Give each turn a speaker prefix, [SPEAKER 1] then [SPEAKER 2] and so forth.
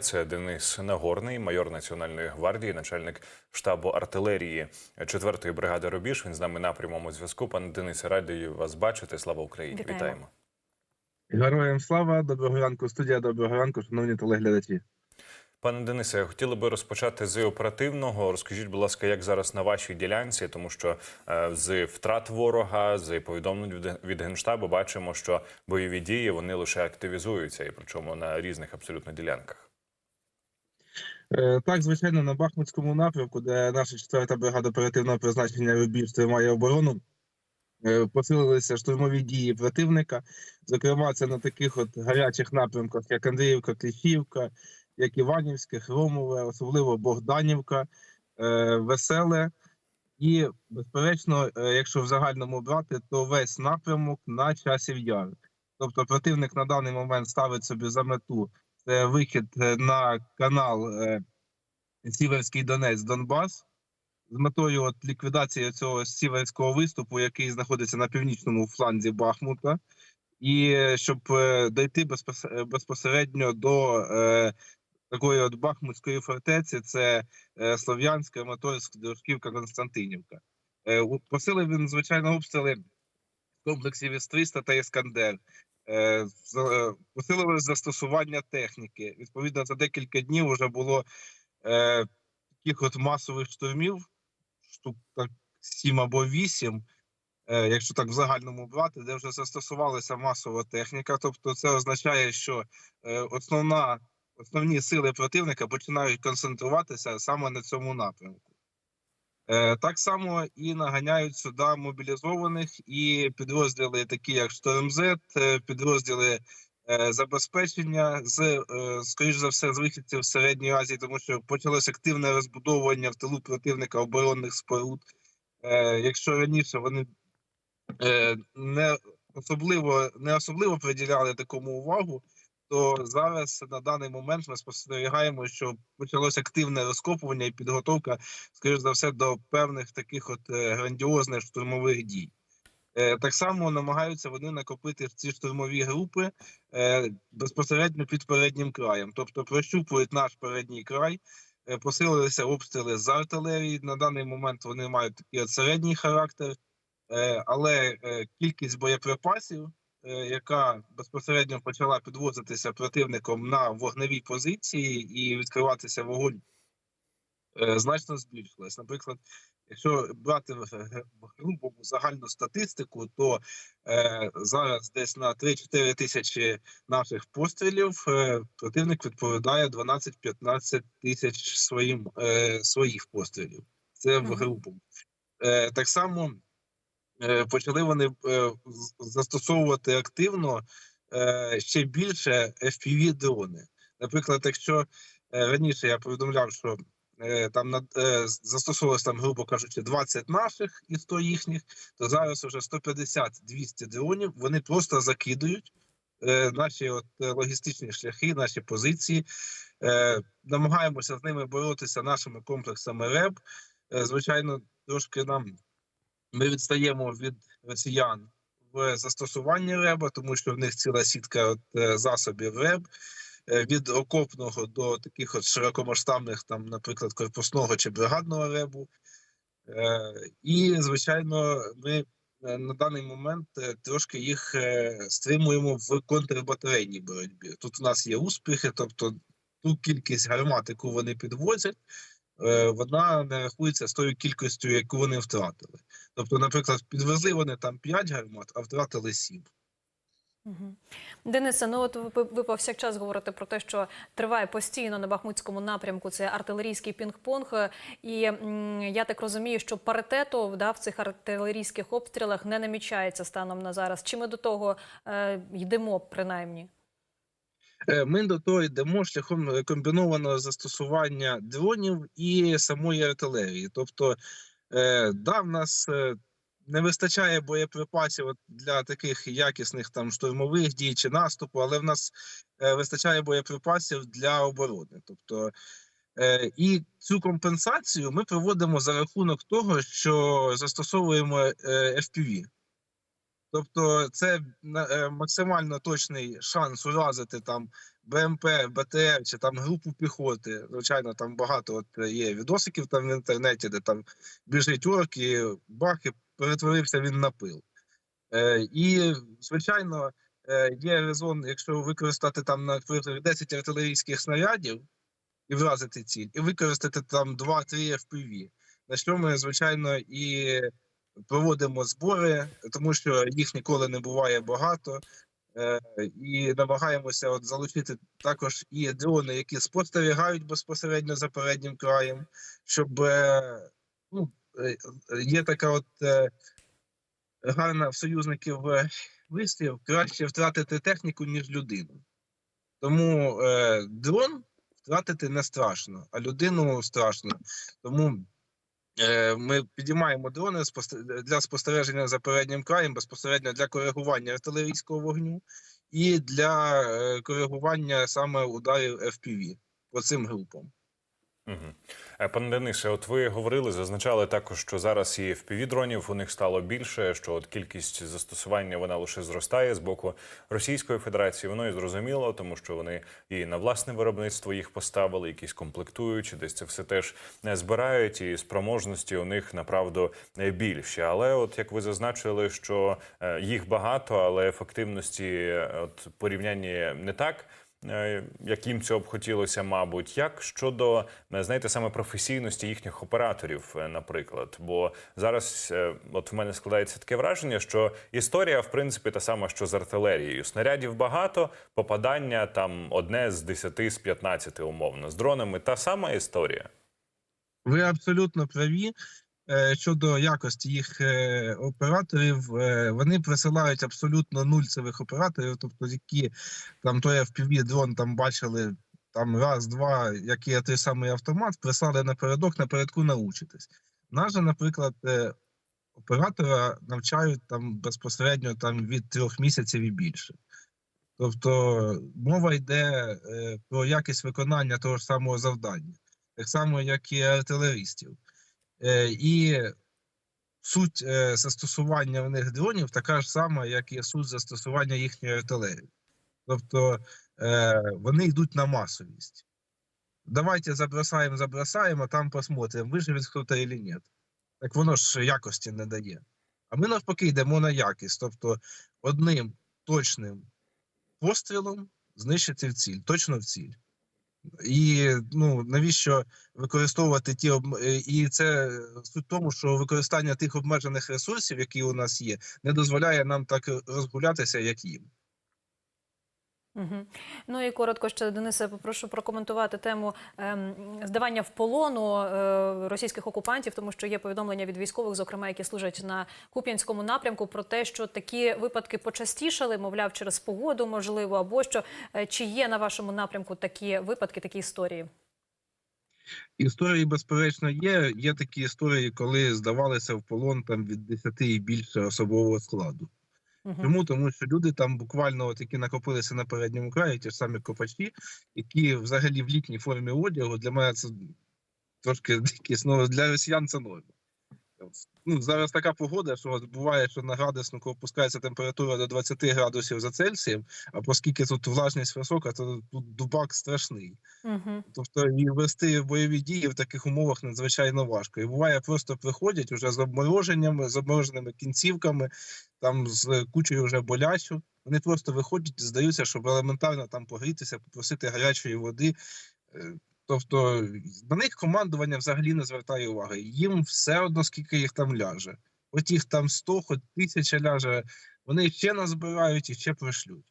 [SPEAKER 1] Це Денис Нагорний, майор Національної гвардії, начальник штабу артилерії 4-ї бригади Рубіж. Він з нами на прямому зв'язку. Пане Денисе, радий вас бачити. Слава Україні!
[SPEAKER 2] Вітаємо.
[SPEAKER 1] Вітаємо.
[SPEAKER 3] Героям слава, доброго ранку, студія, доброго ранку, шановні телеглядачі.
[SPEAKER 1] Пане Денисе, хотіли би розпочати з оперативного. Розкажіть, будь ласка, як зараз на вашій ділянці, тому що е, з втрат ворога, з повідомлень від, від генштабу, бачимо, що бойові дії вони лише активізуються, і причому на різних абсолютно ділянках.
[SPEAKER 3] Е, Так, звичайно, на Бахмутському напрямку, де наша 4-та бригада оперативного призначення Рубіж тримає оборону, е, посилилися штурмові дії противника. Зокрема, це на таких от гарячих напрямках, як Андріївка, Кліщівка, як Іванівське, Хромове, особливо Богданівка, е, Веселе. І, безперечно, якщо в загальному брати, то весь напрямок на часів яр. Тобто противник на даний момент ставить собі за мету вихід е, на канал е, Сіверський Донець Донбас з метою от ліквідації цього сіверського виступу, який знаходиться на північному фланзі Бахмута, і е, щоб дойти безпосередньо до такої от Бахмутської фортеці, це Слов'янська, Моторськ, Дружківка, Константинівка. Посилив він, звичайно, обстріли комплексів Іс-300 та Іскандер. Е, е, Посилили застосування техніки. Відповідно, за декілька днів вже було е, таких от масових штурмів, штук так 7 або 8, е, якщо так в загальному брати, де вже застосувалася масова техніка. Тобто, це означає, що основна, основні сили противника починають концентруватися саме на цьому напрямку. Е, Так само і наганяють сюди мобілізованих і підрозділи, такі як Штормзет, е, підрозділи е, забезпечення з скоріш за все з вихідців середньої Азії, тому що почалось активне розбудовування в тилу противника оборонних споруд. Якщо раніше вони не особливо не особливо приділяли такому увагу, то зараз на даний момент ми спостерігаємо, що почалось активне розкопування і підготовка, скоріш за все, до певних таких от е, грандіозних штурмових дій. Е, Так само намагаються вони накопити ці штурмові групи е, безпосередньо під переднім краєм, тобто прощупують наш передній край, посилилися обстріли з артилерії. На даний момент вони мають такий середній характер, але кількість боєприпасів, яка безпосередньо почала підвозитися противником на вогневі позиції і відкриватися вогонь, е, значно збільшилась. Наприклад, якщо брати в грубому загальну статистику, то е, зараз десь на 3-4 тисячі наших пострілів е, противник відповідає 12-15 тисяч своїм е, своїх пострілів. Це в грубому. Е, так само е, почали вони е, застосовувати активно е, ще більше fpv дрони. Наприклад, якщо е, раніше я повідомляв, що е, там над е, застосовувалось там, грубо кажучи, 20 наших і 100 їхніх, то зараз вже 150-200 дронів. Вони просто закидують е, наші от е, логістичні шляхи, наші позиції. Е, намагаємося з ними боротися нашими комплексами РЕБ. Е, звичайно, трошки нам ми відстаємо від росіян в застосуванні РЕБа, тому що в них ціла сітка от, е, засобів РЕБ. Е, Від окопного до таких от широкомасштабних, там, наприклад, корпусного чи бригадного ребу. Е, І, звичайно, ми на даний момент трошки їх стримуємо в контрбатарейній боротьбі. Тут у нас є успіхи, тобто ту кількість гармат, яку вони підвозять, вона не рахується з тою кількістю, яку вони втратили. Тобто, наприклад, підвезли вони там 5 гармат, а втратили 7.
[SPEAKER 2] Мгм. Денисе, ну от ви, повсякчас говорите про те, що триває постійно на Бахмутському напрямку це артилерійський пінг-понг. І я так розумію, що паритету да, в цих артилерійських обстрілах не намічається станом на зараз. Чи ми до того е, йдемо принаймні?
[SPEAKER 3] Е, Ми до того йдемо шляхом е, комбінованого застосування дронів і самої артилерії. Тобто, е, да, в нас не вистачає боєприпасів для таких якісних там штурмових дій чи наступу, але в нас вистачає боєприпасів для оборони. Тобто, і цю компенсацію ми проводимо за рахунок того, що застосовуємо FPV. Тобто, це е, максимально точний шанс уразити там БМП, БТР чи там групу піхоти. Звичайно, там багато от е, є відосиків там в інтернеті, де там біжить орк і бах, і перетворився він на пил. Е, і, звичайно, е, є резон, якщо використати там, наприклад, 10 артилерійських снарядів і вразити ціль, і використати там 2-3 FPV, на що ми, звичайно, і проводимо збори, тому що їх ніколи не буває багато. Е, і намагаємося от залучити також і дрони, які спостерігають безпосередньо за переднім краєм, щоб е, ну, е, є така от гарна в союзників вислів, краще втратити техніку, ніж людину. Тому дрон втратити не страшно, а людину страшно. Тому ми підіймаємо дрони для спостереження за переднім краєм, безпосередньо для коригування артилерійського вогню і для е, коригування саме ударів FPV по цим групам.
[SPEAKER 1] Угу. Пане Денисе, от ви говорили, зазначали також, що зараз і FPV-дронів у них стало більше, що от кількість застосування вона лише зростає з боку Російської Федерації. Воно і зрозуміло, тому що вони і на власне виробництво їх поставили, якісь комплектуючі, десь це все теж не збирають, і спроможності у них направду е, більші. Але, от як ви зазначили, що е, їх багато, але ефективності е, от порівняння не так. Е, як їм цього б хотілося, мабуть, як щодо е, знаєте саме професійності їхніх операторів, е, наприклад. Бо зараз, от в мене складається таке враження, що історія, в принципі, та сама, що з артилерією. Снарядів багато, попадання там одне з 10 з 15 умовно. З дронами та сама історія.
[SPEAKER 3] Ви абсолютно праві. Е, Щодо якості їх е, операторів, е, вони присилають абсолютно нульцевих операторів, тобто які там той FPV дрон там бачили там раз, два, є той самий автомат, прислали напередок, напередку научитись. Нас же, наприклад, оператора навчають там безпосередньо там від трьох місяців і більше. Тобто мова йде про якість виконання того ж самого завдання, так само, як і артилеристів. Е, і суть е, застосування в них дронів така ж сама, як і суть застосування їхньої артилерії. Тобто е, вони йдуть на масовість. Давайте забросаємо, забросаємо, а там посмотримо, виживе хто-то чи ні. Так воно ж якості не дає. А ми навпаки йдемо на якість. Тобто одним точним пострілом знищити в ціль, точно в ціль. І ну навіщо використовувати ті об... е, і це суть в тому, що використання тих обмежених ресурсів, які у нас є, не дозволяє нам так розгулятися, як їм.
[SPEAKER 2] Угу. Ну і коротко ще Денисе, попрошу прокоментувати тему ем, здавання в полону е, російських окупантів, тому що є повідомлення від військових, зокрема, які служать на Куп'янському напрямку, про те, що такі випадки почастішали, мовляв, через погоду, можливо, або що Е, чи є на вашому напрямку такі випадки, такі історії?
[SPEAKER 3] Історії, безперечно, є. Є такі історії, коли здавалися в полон там від 10 і більше особового складу. Чому? Тому що люди там буквально от, які накопилися на передньому краї, ті ж самі копачі, які взагалі в літній формі одягу, для мене це трошки якісь, ну, для росіян це норма. Ну, зараз така погода, що буває, що на градуснику опускається температура до 20 градусів за Цельсієм, а оскільки тут влажність висока, то тут дубак страшний.
[SPEAKER 2] Угу.
[SPEAKER 3] Тобто і вести бойові дії в таких умовах надзвичайно важко. І буває, просто приходять уже з обмороженнями, з обмороженими кінцівками, там з кучею вже болячу. Вони просто виходять, здаються, щоб елементарно там погрітися, попросити гарячої води. Тобто на них командування взагалі не звертає уваги. Їм все одно, скільки їх там ляже. От їх там 100, хоч тисяча ляже, вони ще назбирають і ще пришлють.